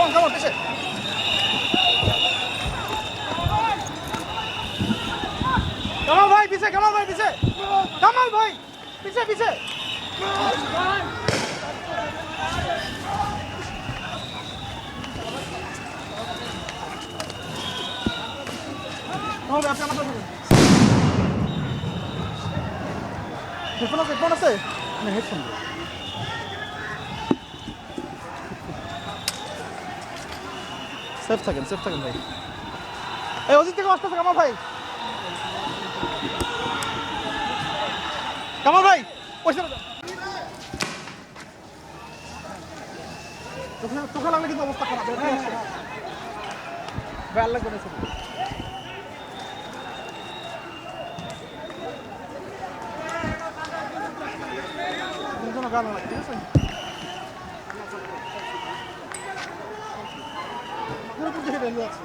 on, come on, pitch it. Kamal ভাই পিছে কামাল ভাই পিছে কামাল ভাই পিছে পিছে হেডফোন আছে হেডফোন আছে? না হেডফোন সেফ থাকেন সেফ থাকেন ভাই। এই অজিত থেকে আসতেছে, কামাল ভাই। কামাল ভাই, পয়সা লাগলে কিন্তু অবস্থা খারাপ গান লাগে ঠিক আছে? বেরিয়ে আছে।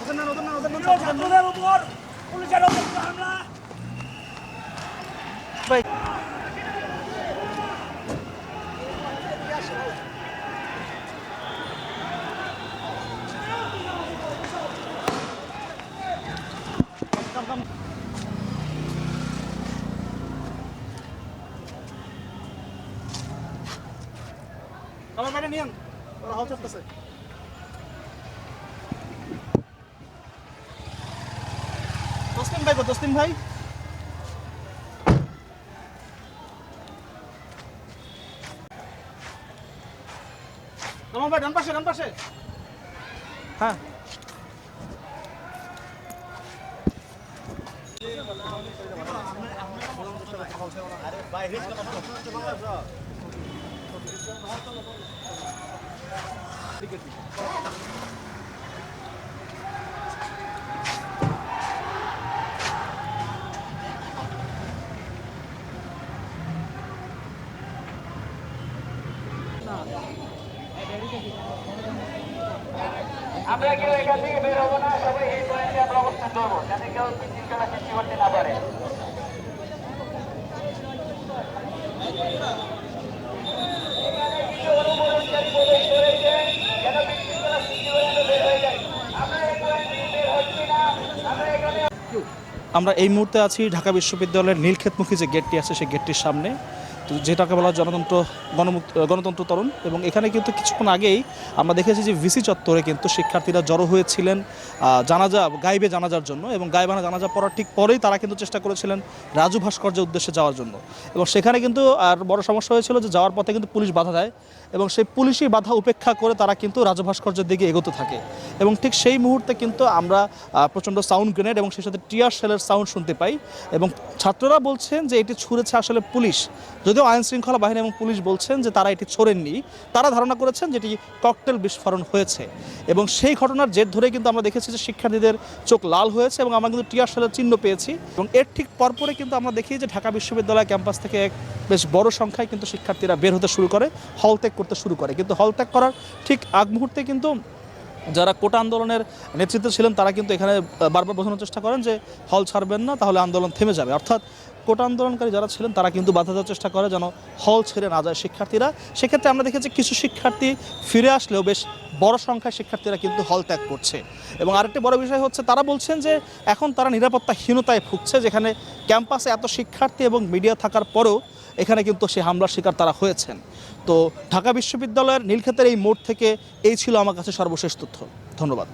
ওদের না ওদের না ওদের না ছাত্রদের উপর পুলিশের অতিরিক্ত হামলা। ভাই। আমার বাইরে নিয়েন। ওরা হাল চাপতেছে তসলিম ভাই গো তসলিম ভাই? কামাল ভাই ডান পাশে ডান পাশে। হ্যাঁ। আমরা কেউ এখান থেকে বের হব না সবাই এই পয়েন্টে আমরা অবস্থান করব, যাতে কেউ বিশৃঙ্খলা সৃষ্টি করতে না পারে এখানে কিছু অনুমোদনকারী প্রবেশ করেছে যেন বিশৃঙ্খলা সৃষ্টি করে আমরা বের হয়ে যাই আমরা এই পয়েন্ট থেকে বের হচ্ছি না আমরা এখানে আমরা এই মুহূর্তে আছি ঢাকা বিশ্ববিদ্যালয়ের নীলক্ষেতমুখী যে গেটটি আছে সেই গেটটির সামনে। যেটাকে বলা জনতন্ত্র গণমুক্ত গণতন্ত্র তরুণ। এবং এখানে কিন্তু কিছুক্ষণ আগেই আমরা দেখেছি যে ভিসি চত্বরে কিন্তু শিক্ষার্থীরা জড়ো হয়েছিলেন জানাজা, গাইবে জানাজার জন্য। এবং গাইবানা জানাজা পড়ার ঠিক পরেই তারা কিন্তু চেষ্টা করেছিলেন রাজু ভাস্কর্যের উদ্দেশ্যে যাওয়ার জন্য। এবং সেখানে কিন্তু আর বড় সমস্যা হয়েছিল যে যাওয়ার পথে কিন্তু পুলিশ বাধা দেয়। এবং সেই পুলিশি বাধা উপেক্ষা করে তারা কিন্তু রাজু ভাস্কর্যের দিকে এগোতে থাকে। এবং ঠিক সেই মুহূর্তে কিন্তু আমরা প্রচণ্ড সাউন্ড গ্রেনেড এবং সেই সাথে টিয়ার শেলের সাউন্ড শুনতে পাই। এবং ছাত্ররা বলছেন যে এটি ছুঁড়েছে আসলে পুলিশ। যদিও আইন শৃঙ্খলা বাহিনী এবং পুলিশ বলছেন যে তারা এটি ছোড়েননি, তারা ধারণা করেছেন যেটি ককটেল বিস্ফোরণ হয়েছে। এবং সেই ঘটনার জের ধরে কিন্তু আমরা দেখেছি যে শিক্ষার্থীদের চোখ লাল হয়েছে এবং আমরা কিন্তু টিয়ার শেলের চিহ্ন পেয়েছি। এবং এর ঠিক পরপরে কিন্তু আমরা দেখি যে ঢাকা বিশ্ববিদ্যালয় ক্যাম্পাস থেকে এক বেশ বড় সংখ্যায় কিন্তু শিক্ষার্থীরা বের হতে শুরু করে, হল ত্যাগ করতে শুরু করে। কিন্তু হল ত্যাগ করার ঠিক আগ মুহূর্তে কিন্তু যারা কোটা আন্দোলনের নেতৃত্বে ছিলেন তারা কিন্তু এখানে বারবার বোঝানোর চেষ্টা করেন যে হল ছাড়বেন না, তাহলে আন্দোলন থেমে যাবে। অর্থাৎ কোটা আন্দোলনকারী যারা ছিলেন, তারা কিন্তু বাধা দেওয়ার চেষ্টা করে যেন হল ছেড়ে না যায় শিক্ষার্থীরা। সেক্ষেত্রে আমরা দেখেছি কিছু শিক্ষার্থী ফিরে আসলেও বেশ বড় সংখ্যায় শিক্ষার্থীরা কিন্তু হল ত্যাগ করছে। এবং আরেকটি বড় বিষয় হচ্ছে, তারা বলছেন যে এখন তারা নিরাপত্তাহীনতায় ভুগছে, যেখানে ক্যাম্পাসে এত শিক্ষার্থী এবং মিডিয়া থাকার পরেও এখানে কিন্তু সে হামলার শিকার তারা হয়েছেন। তো ঢাকা বিশ্ববিদ্যালয়ের নীলক্ষেতের এই মোড় থেকে এই ছিল আমার কাছে সর্বশেষ তথ্য। ধন্যবাদ।